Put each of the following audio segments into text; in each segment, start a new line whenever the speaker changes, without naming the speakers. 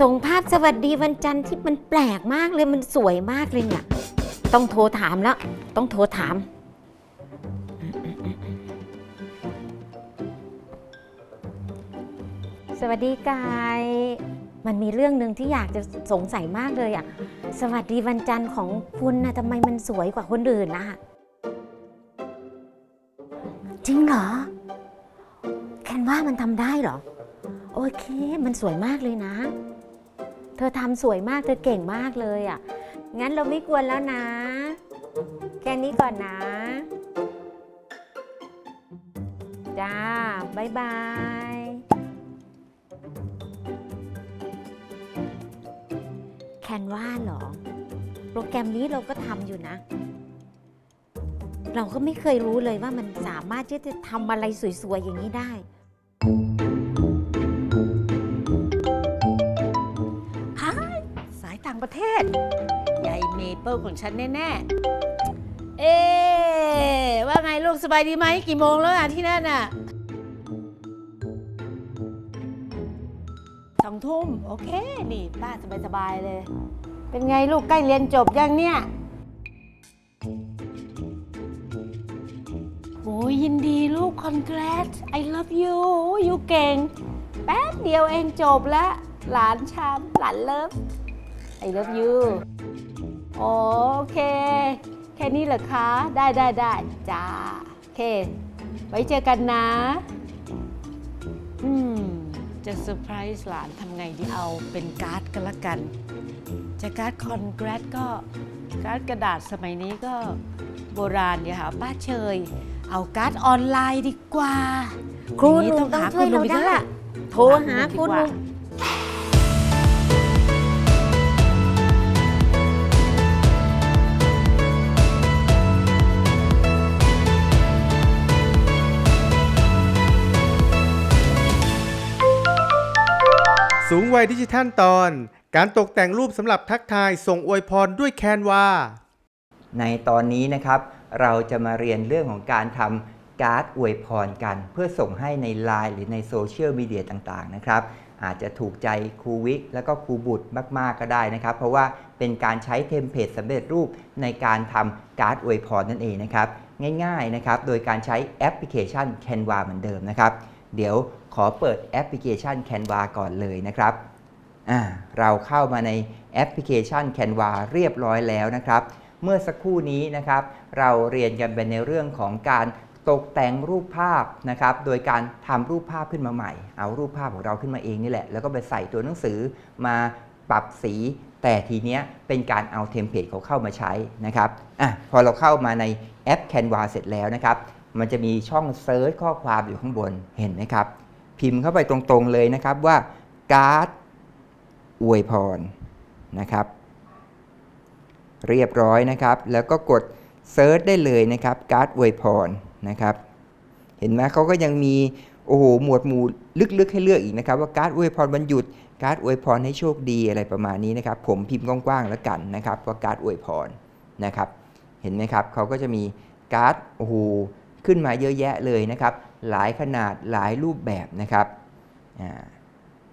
ส่งภาพสวัสดีวันจันทร์ที่มันแปลกมากเลยมันสวยมากเลยเนี่ย ต้องโทรถามแล้ว ต้องโทรถาม สวัสดีกาย มันมีเรื่องหนึ่งที่อยากจะสงสัยมากเลยอะสวัสดีวันจันทร์ของคุณนะทำไมมันสวยกว่าคนอื่นนะจริงเหรอ แคนว่ามันทำได้เหรอ โอเค มันสวยมากเลยนะ เธอทำสวยมาก เธอเก่งมากเลยอะ่ะ งั้นเราไม่กวนแล้วนะ แค่นี้ก่อนนะ จ้าบ๊ายบายแคนวาเหรอ โปรแกรมนี้เราก็ทำอยู่นะ เราก็ไม่เคยรู้เลยว่ามันสามารถที่จะทำอะไรสวยๆอย่างนี้ได้
เทศใหญ่เมเปิลของฉันแน่ๆ เอ๊ะว่าไงลูกสบายดีไหมกี่โมงแล้วอะที่นั่นอะสองทุ่มโอเค นี่ป้าสบายๆเลย เป็นไงลูกใกล้เรียนจบยังเนี่ยโอ้ยยินดีลูก congrats I love you อยู่เก่ง แป๊บเดียวเองจบแล้ว หลานชามหลานเลิฟ I love you โอเค แค่นี้เหรอคะ ได้ได้ได้จ้า โอเค ไว้เจอกันนะ อืม จะเซอร์ไพรส์หลานทำไงดี เอาเป็นการ์ดกันละกัน จะการ์ดคอนแกรสก็ การ์ดกระดาษสมัยนี้ก็โบราณเดี๋ยวหาป้าเชย เอาการ์ดออนไลน์ดีกว่า
ครู
ย่าง
ห
นี้
นุ่มต้อง
หา
ช่วยเรา
ณหนุ่มอีก
ได้
แล้วล่ะ
โทรหาคุณหนุ่ม
งวัยดิจิทัลตอน การตกแต่งรูปสำหรับทักทายส่งอวยพรด้วยแคนวา
ในตอนนี้นะครับ เราจะมาเรียนเรื่องของการทำการ์ดอวยพรกัน เพื่อส่งให้ใน Line หรือในโซเชียลมีเดียต่างๆนะครับอาจจะถูกใจครูวิกแล้วก็ครูบุตรมาก ๆ ก็ได้นะครับ เพราะว่าเป็นการใช้เทมเพลตสำเร็จรูปในการทำการ์ดอวยพรนั่นเองนะครับ ง่าย ๆ นะครับ โดยการใช้แอปพลิเคชัน Canva เหมือนเดิมนะครับ เดี๋ยวขอเปิดแอปพลิเคชัน Canva ก่อนเลยนะครับ เราเข้ามาในแอปพลิเคชัน Canva เรียบร้อยแล้วนะครับ เมื่อสักครู่นี้นะครับ เราเรียนกันไปในเรื่องของการตกแต่งรูปภาพนะครับ โดยการทำรูปภาพขึ้นมาใหม่ เอารูปภาพของเราขึ้นมาเองนี่แหละ แล้วก็ไปใส่ตัวหนังสือมาปรับสี แต่ทีเนี้ยเป็นการเอาเทมเพลตเขาเข้ามาใช้นะครับอะพอเราเข้ามาในแอป Canva เสร็จแล้วนะครับ มันจะมีช่องเซิร์ชข้อความอยู่ข้างบนเห็นไหมครับ พิมพ์เข้าไปตรงๆเลยนะครับว่าการ์ดอวยพรนะครับ เรียบร้อยนะครับ แล้วก็กดเซิร์ชได้เลยนะครับ การ์ดอวยพรนะครับ เห็นไหมเขาก็ยังมีโอ้โหหมวดหมู่ลึกๆให้เลือกอีกนะครับ ว่าการ์ดอวยพรวันหยุดการ์ดอวยพรให้โชคดีอะไรประมาณนี้นะครับ ผมพิมพ์กว้างๆแล้วกันนะครับว่าการ์ดอวยพรนะครับ เห็นไหมครับเขาก็จะมีการ์ดโอ้โห ขึ้นมาเยอะแยะเลยนะครับ หลายขนาดหลายรูปแบบนะครับ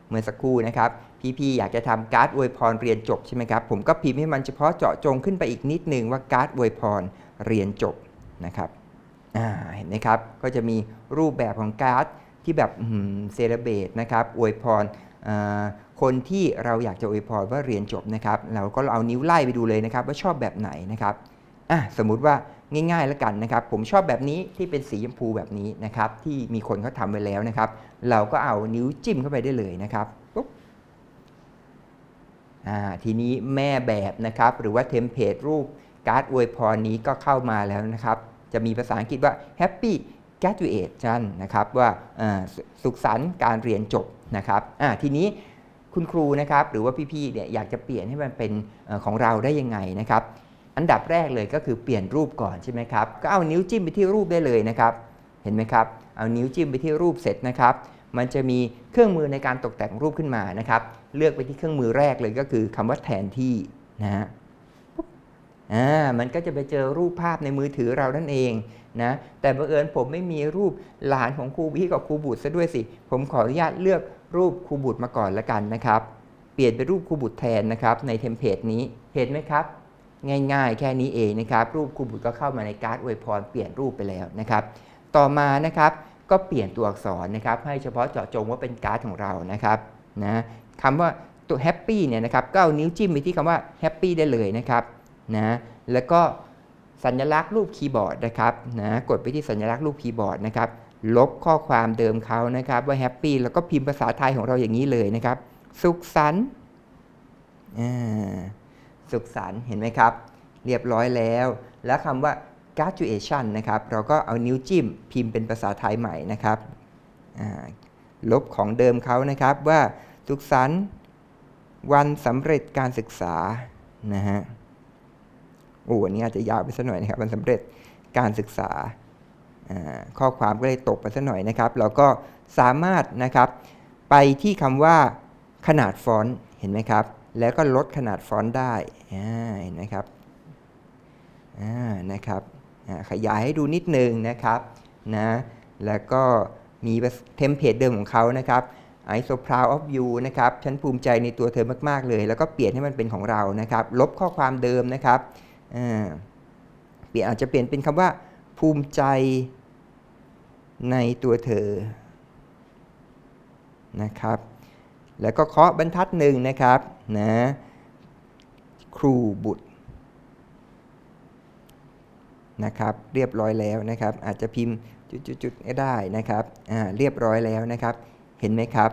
เมื่อสักครู่นะครับ พี่ๆอยากจะทำการ์ดอวยพรเรียนจบใช่ไหมครับ ผมก็พิมพ์ให้มันเฉพาะเจาะจงขึ้นไปอีกนิดนึงว่าการ์ดอวยพรเรียนจบนะครับเห็นไหมครับ ก็จะมีรูปแบบของการ์ดที่แบบเซเลเบตนะครับอวยพรคนที่เราอยากจะอวยพรว่าเรียนจบนะครับ เราก็เอานิ้วไล่ไปดูเลยนะครับ ว่าชอบแบบไหนนะครับ อะสมมุติว่าง่ายๆแล้วกันนะครับ ผมชอบแบบนี้ที่เป็นสีชมพูแบบนี้นะครับ ที่มีคนเขาทำไว้แล้วนะครับ เราก็เอานิ้วจิ้มเข้าไปได้เลยนะครับปุ๊บอ่าทีนี้แม่แบบนะครับ หรือว่าเทมเพลตรูปการ์ดอวยพรนี้ก็เข้ามาแล้วนะครับ จะมีภาษาอังกฤษว่า Happy Graduation นะครับว่าอ่าสุขสันต์การเรียนจบนะครับอ่าทีนี้คุณครูนะครับ หรือว่าพี่ๆเนี่ยอยากจะเปลี่ยนให้มันเป็นอของเราได้ยังไงนะครับ อันดับแรกเลยก็คือเปลี่ยนรูปก่อนใช่ไหมครับ ก็เอานิ้วจิ้มไปที่รูปได้เลยนะครับ เห็นไหมครับ เอานิ้วจิ้มไปที่รูปเสร็จนะครับ มันจะมีเครื่องมือในการตกแต่งรูปขึ้นมานะครับ เลือกไปที่เครื่องมือแรกเลยก็คือคำว่าแทนที่นะฮะปุ๊บอ่า มันก็จะไปเจอรูปภาพในมือถือเรานั่นเองนะ แต่บังเอิญผมไม่มีรูปหลานของครูพี่กับครูบุตรซะด้วยสิ ผมขออนุญาตเลือกรูปครูบุตรมาก่อนละกันนะครับ เปลี่ยนเป็นรูปครูบุตรแทนนะครับในเทมเพลตนี้ เห็นไหมครับ ง่ายๆ แค่นี้เองนะครับ รูปครูบุตรก็เข้ามาในการ์ดอวยพรเปลี่ยนรูปไปแล้วนะครับ ต่อมานะครับก็เปลี่ยนตัวอักษรนะครับ ให้เฉพาะเจาะจงว่าเป็นการ์ดของเรานะครับนะคำว่าตัวแฮปปี้เนี่ยนะครับก็เอานิ้วจิ้มไปที่คำว่าแฮปปี้ได้เลยนะครับนะแล้วก็สัญลักษณ์รูปคีย์บอร์ดนะครับนะกดไปที่สัญลักษณ์รูปคีย์บอร์ดนะครับลบข้อความเดิมเขานะครับ ว่าแฮปปี้แล้วก็พิมพ์ภาษาไทยของเราอย่างนี้เลยนะครับ สุขสันต์อ่า สุขสันต์เห็นไหมครับ เรียบร้อยแล้ว แล้วคำว่า graduation นะครับ เราก็เอานิ้วจิ้มพิมพ์เป็นภาษาไทยใหม่นะครับลบของเดิมเขานะครับว่าสุขสันต์วันสำเร็จการศึกษานะฮะโอ้อันนี้อาจจะยาวไปสักหน่อยนะครับวันสำเร็จการศึกษาข้อความก็เลยตกไปสักหน่อยนะครับ เราก็สามารถนะครับไปที่คำว่าขนาดฟอนต์เห็นไหมครับ แล้วก็ลดขนาดฟอนต์ได้เห็นไหมครับนะครับขยายให้ดูนิดนึงนะครับนะแล้วก็มีเทมเพลตเดิมของเขานะครับ I so proud of you นะครับ ฉันภูมิใจในตัวเธอมาก ๆ เลย แล้วก็เปลี่ยนให้มันเป็นของเรานะครับ ลบข้อความเดิมนะครับเปลี่ยนอาจจะเปลี่ยนเป็นคำว่า ภูมิใจในตัวเธอนะครับ แล้วก็เคาะบรรทัดหนึ่งนะครับนะครูบุตรนะครับเรียบร้อยแล้วนะครับ อาจจะพิมพ์จุดๆๆก็ได้นะครับอ่าเรียบร้อยแล้วนะครับ เห็นไหมครับ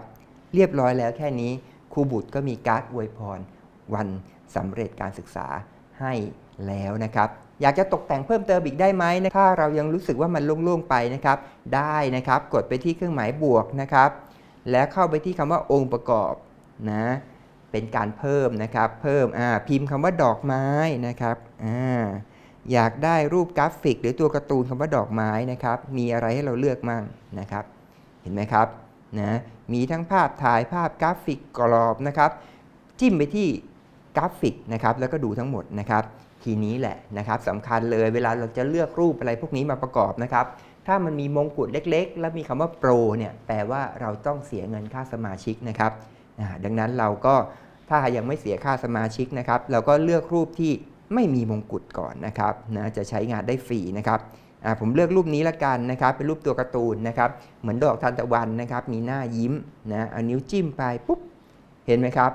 เรียบร้อยแล้วแค่นี้ครูบุตรก็มีการ์ดอวยพรวันสำเร็จการศึกษาให้แล้วนะครับ อยากจะตกแต่งเพิ่มเติมอีกได้ไหมนะถ้าเรายังรู้สึกว่ามันโล่งๆไปนะครับ ได้นะครับ กดไปที่เครื่องหมายบวกนะครับ แล้วเข้าไปที่คำว่าองค์ประกอบนะเป็นการเพิ่มนะครับ เพิ่มพิมพ์คำว่าดอกไม้นะครับออยากได้รูปกราฟิก หรือตัวการ์ตูนคำว่าดอกไม้นะครับ มีอะไรให้เราเลือกมั่งนะครับ เห็นไหมครับนะมีทั้งภาพถ่ายภาพกราฟิกกรอบนะครับ จิ้มไปที่กราฟิกนะครับแล้วก็ดูทั้งหมดนะครับ ทีนี้แหละนะครับสำคัญเลยเวลาเราจะเลือกรูปอะไรพวกนี้มาประกอบนะครับ ถ้ามันมีมงกุฎเล็ก ๆ แล้วมีคำว่าโปรเนี่ยแปลว่าเราต้องเสียเงินค่าสมาชิกนะครับดังนั้นเราก็ถ้ายังไม่เสียค่าสมาชิกนะครับ เราก็เลือกรูปที่ไม่มีมงกุฎก่อนนะครับนะจะใช้งานได้ฟรีนะครับผมเลือกรูปนี้ละกันนะครับ เป็นรูปตัวการ์ตูนนะครับ เหมือนดอกทานตะวันนะครับ มีหน้ายิ้มนะเอานิ้วจิ้มไปปุ๊บเห็นไหมครับ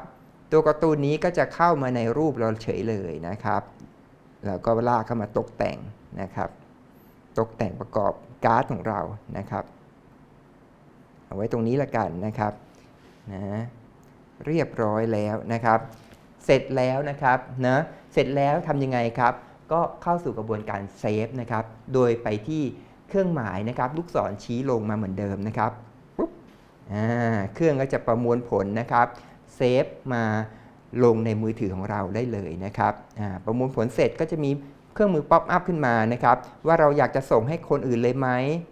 ตัวการ์ตูนนี้ก็จะเข้ามาในรูปเราเฉยเลยนะครับแล้วก็ลากเข้ามาตกแต่งนะครับ ตกแต่งประกอบ การ์ดของเรานะครับ เอาไว้ตรงนี้ละกันนะครับนะเรียบร้อยแล้วนะครับ เสร็จแล้วนะครับนะเสร็จแล้วทำยังไงครับ ก็เข้าสู่กระบวนการเซฟนะครับ โดยไปที่เครื่องหมายนะครับลูกศรชี้ลงมาเหมือนเดิมนะครับปุ๊บอ่าเครื่องก็จะประมวลผลนะครับเซฟมาลงในมือถือของเราได้เลยนะครับประมวลผลเสร็จก็จะมี เครื่องมือป๊อปอัพขึ้นมานะครับว่าเราอยากจะส่งให้คนอื่นเลยไหม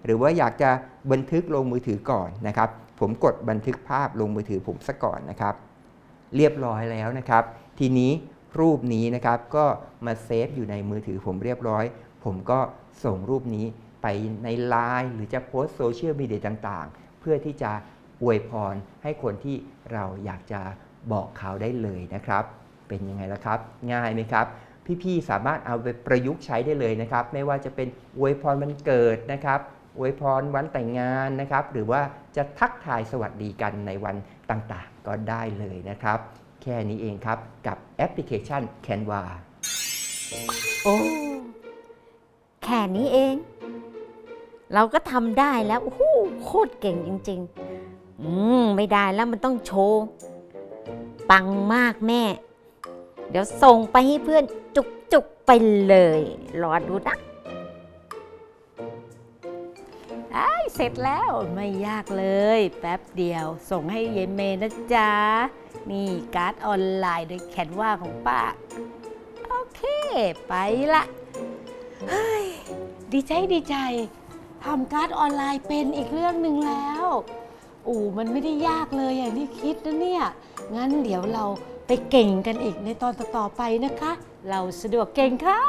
หรือว่าอยากจะบันทึกลงมือถือก่อนนะครับ ผมกดบันทึกภาพลงมือถือผมซะก่อนนะครับ เรียบร้อยแล้วนะครับ ทีนี้รูปนี้นะครับก็มาเซฟอยู่ในมือถือผมเรียบร้อย ผมก็ส่งรูปนี้ไปในไลน์หรือจะโพสโซเชียลมีเดียต่างๆ เพื่อที่จะอวยพรให้คนที่เราอยากจะบอกเขาได้เลยนะครับ เป็นยังไงล่ะครับ ง่ายไหมครับ พี่ๆ สามารถเอาไปประยุกต์ใช้ได้เลยนะครับ ไม่ว่าจะเป็นอวยพรวันเกิดนะครับอวยพรวันแต่งงานนะครับ หรือว่าจะทักทายสวัสดีกันในวันต่างๆ ก็ได้เลยนะครับ แค่นี้เองครับกับแอปพลิเคชัน Canva
โอ้ แค่นี้เอง เราก็ทำได้แล้ว โอ้โหโคตรเก่งจริง ๆ อืม ไม่ได้แล้วมันต้องโชว์ ปังมากแม่ เดี๋ยวส่งไปให้เพื่อน จุกๆไปเลยรอดูนะ
เสร็จแล้วไม่ยากเลย แป๊บเดียว ส่งให้เยเมนะจ๊ะ นี่การ์ดออนไลน์โดยแคนวาของป้า โอเค ไปละเฮ้ยดีใจดีใจทำการ์ดออนไลน์เป็นอีกเรื่องหนึ่งแล้วโอ้มันไม่ได้ยากเลยอย่างที่คิดนะเนี่ย งั้นเดี๋ยวเราไปเก่งกันอีกในตอนต่อๆไปนะคะ เราสะดวกเก่งค่ะ